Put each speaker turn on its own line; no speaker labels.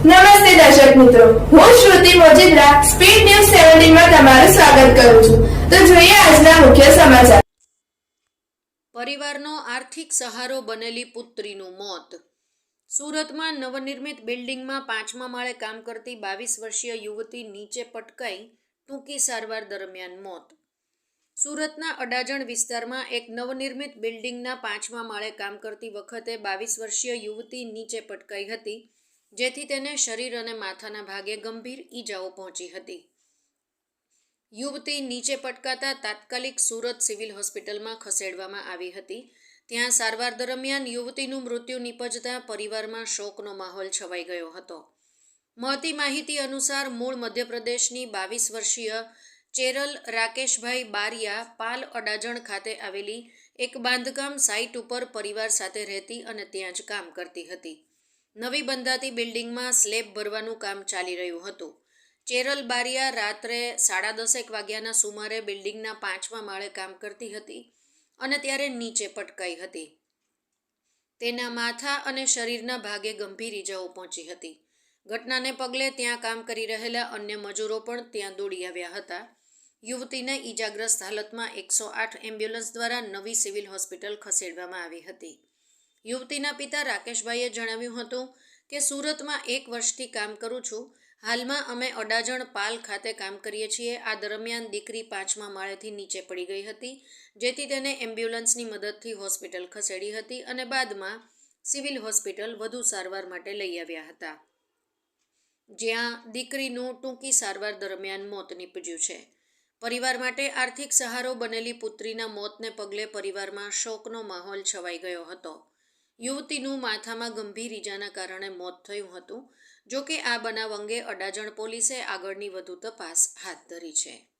નમસ્તે દર્શક મિત્રો. હું શ્રુતિ મોજીદ્રા સ્પીડ ન્યૂઝ સેવન્ટીનમાં તમારું સ્વાગત કરું છું. તો જોઈએ આજના મુખ્ય સમાચાર.
પરિવારનો આર્થિક સહારો બનેલી પુત્રીનું મોત. સુરતમાં નવનિર્મિત બિલ્ડિંગમાં પાંચમા માળે કામ કરતી બાવીસ વર્ષીય યુવતી નીચે પટકાઈ ટૂંકી સારવાર દરમિયાન મોત. સુરતના અડાજણ વિસ્તારમાં એક નવનિર્મિત બિલ્ડિંગના પાંચમા માળે કામ કરતી વખતે બાવીસ વર્ષીય યુવતી નીચે પટકાઈ હતી. જેથી તેને શરીર અને માથાના ભાગે ગંભીર ઈજાઓ પહોંચી હતી. યુવતી નીચે પટકાતા તાત્કાલિક સુરત સિવિલ હોસ્પિટલમાં ખસેડવામાં આવી હતી. ત્યાં સારવાર દરમિયાન યુવતીનું મૃત્યુ નિપજતા પરિવારમાં શોકનો માહોલ છવાઈ ગયો હતો. મળતી માહિતી અનુસાર મૂળ મધ્યપ્રદેશની બાવીસ વર્ષીય ચેરલ રાકેશભાઈ બારિયા પાલ અડાજણ ખાતે આવેલી એક બાંધકામ સાઇટ ઉપર પરિવાર સાથે રહેતી અને ત્યાં જ કામ કરતી હતી. નવી બંધાતી બિલ્ડિંગમાં સ્લેબ ભરવાનું કામ ચાલી રહ્યું હતું. ચેરલ બારિયા રાત્રે સાડા દસેક વાગ્યાના સુમારે બિલ્ડિંગના પાંચમા માળે કામ કરતી હતી અને ત્યારે નીચે પટકાઈ હતી. તેના માથા અને શરીરના ભાગે ગંભીર ઈજાઓ પહોંચી હતી. ઘટનાને પગલે ત્યાં કામ કરી રહેલા અન્ય મજૂરો પણ ત્યાં દોડી આવ્યા હતા. યુવતીને ઈજાગ્રસ્ત હાલતમાં એકસો આઠ એમ્બ્યુલન્સ દ્વારા નવી સિવિલ હોસ્પિટલ ખસેડવામાં આવી હતી. યુવતીના પિતા રાકેશભાઈએ જણાવ્યું હતું કે, સુરતમાં એક વર્ષથી કામ કરું છું. હાલમાં અમે અડાજણ પાલ ખાતે કામ કરીએ છીએ. આ દરમિયાન દીકરી પાંચમા માળેથી નીચે પડી ગઈ હતી, જેથી તેને એમ્બ્યુલન્સની મદદથી હોસ્પિટલ ખસેડી હતી અને બાદમાં સિવિલ હોસ્પિટલ વધુ સારવાર માટે લઈ આવ્યા હતા. જ્યાં દીકરીનું ટૂંકી સારવાર દરમિયાન મોત નીપજ્યું છે. પરિવાર માટે આર્થિક સહારો બનેલી પુત્રીના મોતને પગલે પરિવારમાં શોકનો માહોલ છવાઈ ગયો હતો. યુવતીનું માથામાં ગંભીર ઈજાના કારણે મોત થયું હતું. જો કે આ બનાવ અંગે અડાજણ પોલીસે આગળની વધુ તપાસ હાથ ધરી છે.